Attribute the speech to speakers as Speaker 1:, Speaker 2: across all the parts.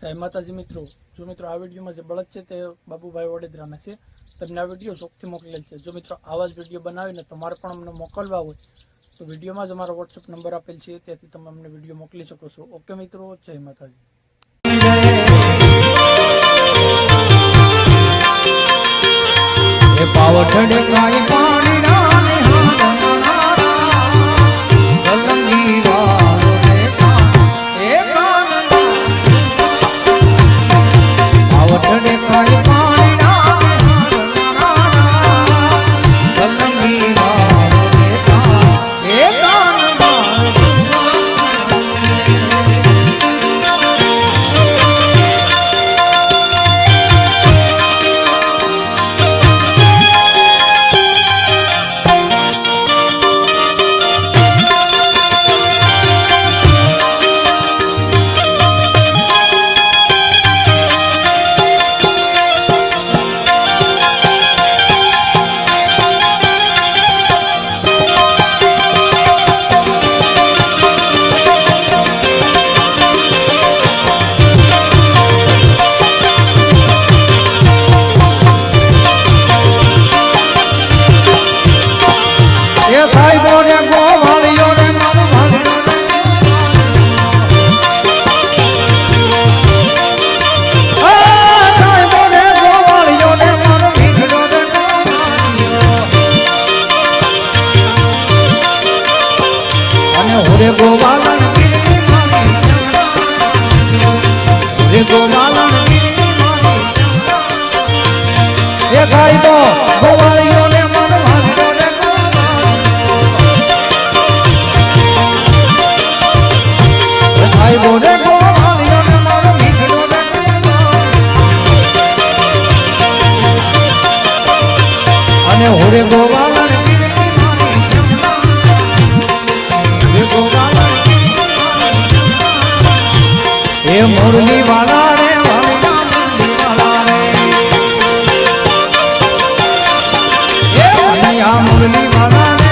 Speaker 1: જય માતાજી મિત્રો, જો મિત્રો આ વિડીયોમાં જે બળદ છે તે બાબુભાઈ વડોદરાના છે, તમને આ વીડિયો શોખથી મોકલેલ છે. જો મિત્રો આવા જ વીડિયો બનાવીને તમારે પણ અમને મોકલવા હોય, તો વિડીયોમાં જ અમારો વોટ્સઅપ નંબર આપેલ છે, ત્યાંથી તમે અમને વીડિયો મોકલી શકો છો. ઓકે મિત્રો, જય માતાજી.
Speaker 2: પાવઠડ કાય હુરે ગોવાળન ગીરની મારી એ સાહેબો ગોવાળિયો ને મન ભાગ્યો રે. અને હોરે ગોવાળન એ મુરલી વાલા રે મુરલી વાલા રે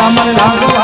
Speaker 2: તમને